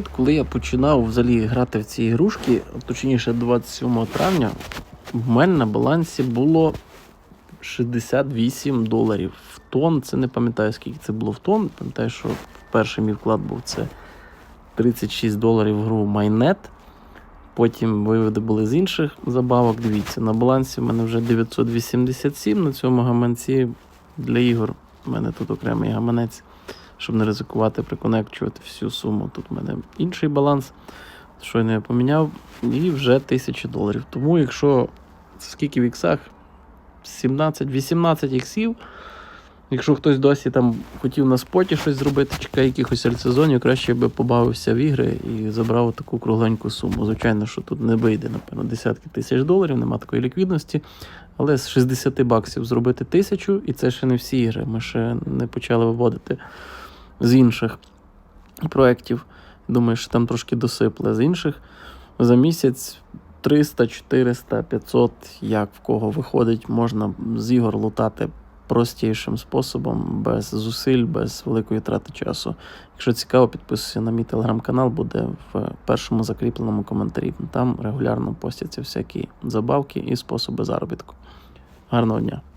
Коли я починав взагалі грати в ці ігрушки, точніше 27 травня, в мене на балансі було 68 доларів. В тон, це не пам'ятаю, скільки це було в тон. Пам'ятаю, що перший мій вклад був це 36 доларів в гру Майнет. Потім виводи були з інших забавок. Дивіться, на балансі в мене вже 987 на цьому гаманці для ігор. У мене тут окремий гаманець, щоб не ризикувати, приконекчувати всю суму. Тут в мене інший баланс. Щойно я поміняв, і вже 1000 доларів. Тому, якщо це скільки в іксах? 17-18 іксів. Якщо хтось досі там хотів на споті щось зробити, чекає якихось альтсезонів, краще би побавився в ігри і забрав таку кругленьку суму. Звичайно, що тут не вийде, напевно, десятки тисяч доларів, нема такої ліквідності. Але з 60 баксів зробити тисячу, і це ще не всі ігри. Ми ще не почали виводити з інших проєктів. Думаю, що там трошки досипли з інших. За місяць 300, 400, 500, як в кого виходить, можна з ігор лутати простішим способом, без зусиль, без великої трати часу. Якщо цікаво, підписуйся на мій телеграм-канал, буде в першому закріпленому коментарі. Там регулярно постяться всякі забавки і способи заробітку. Гарного дня!